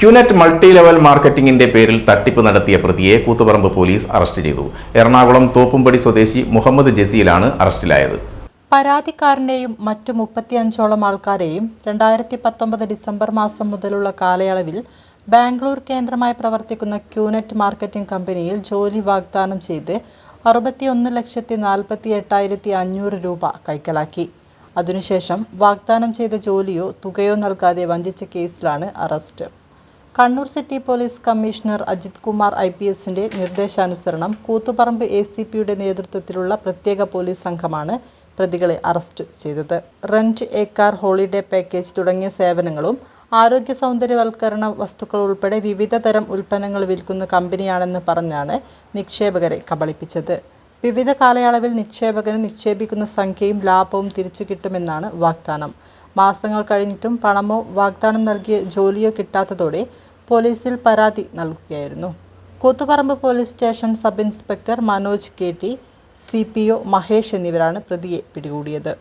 QNet multi level മാർക്കറ്റിംഗിന്റെ പേരിൽ തട്ടിപ്പ് നടത്തിയ പ്രതിയെ കൂത്തുപറമ്പ് പോലീസ് അറസ്റ്റ് ചെയ്തു. എറണാകുളം തോപ്പുംപടി സ്വദേശി മുഹമ്മദ് ജസീലാണ് അറസ്റ്റിലായത്. പരാതിക്കാരനെയും മറ്റു മുപ്പത്തിയഞ്ചോളം ആൾക്കാരെയും രണ്ടായിരത്തി പത്തൊമ്പത് ഡിസംബർ മാസം മുതലുള്ള കാലയളവിൽ ബാംഗ്ലൂർ കേന്ദ്രമായി പ്രവർത്തിക്കുന്ന ക്യൂനെറ്റ് മാർക്കറ്റിംഗ് കമ്പനിയിൽ ജോലി വാഗ്ദാനം ചെയ്ത് അറുപത്തിയൊന്ന് ലക്ഷത്തി നാൽപ്പത്തി എട്ടായിരത്തി അഞ്ഞൂറ് രൂപ കൈക്കലാക്കി. അതിനുശേഷം വാഗ്ദാനം ചെയ്ത ജോലിയോ തുകയോ നൽകാതെ വഞ്ചിച്ച കേസിലാണ് arrest. Kannur city police commissioner Ajith Kumar I P എസിന്റെ നിർദ്ദേശാനുസരണം കൂത്തുപറമ്പ് എ സി പിയുടെ നേതൃത്വത്തിലുള്ള പ്രത്യേക പോലീസ് സംഘമാണ് പ്രതികളെ അറസ്റ്റ് ചെയ്തത്. Rent a car holiday package തുടങ്ങിയ സേവനങ്ങളും ആരോഗ്യ സൗന്ദര്യവൽക്കരണ വസ്തുക്കൾ ഉൾപ്പെടെ വിവിധ തരം ഉൽപ്പന്നങ്ങൾ വിൽക്കുന്ന കമ്പനിയാണെന്ന് പറഞ്ഞാണ് നിക്ഷേപകരെ കബളിപ്പിച്ചത്. വിവിധ കാലയളവിൽ നിക്ഷേപകന് നിക്ഷേപിക്കുന്ന സംഖ്യയും ലാഭവും തിരിച്ചു കിട്ടുമെന്നാണ് വാഗ്ദാനം. മാസങ്ങൾ കഴിഞ്ഞിട്ടും പണമോ വാഗ്ദാനം നൽകിയ ജോലിയോ കിട്ടാത്തതോടെ പോലീസിൽ പരാതി നൽകുകയായിരുന്നു. Koothuparamba police station sub inspector Manoj K T C P O Mahesh എന്നിവരാണ് പ്രതിയെ പിടികൂടിയത്.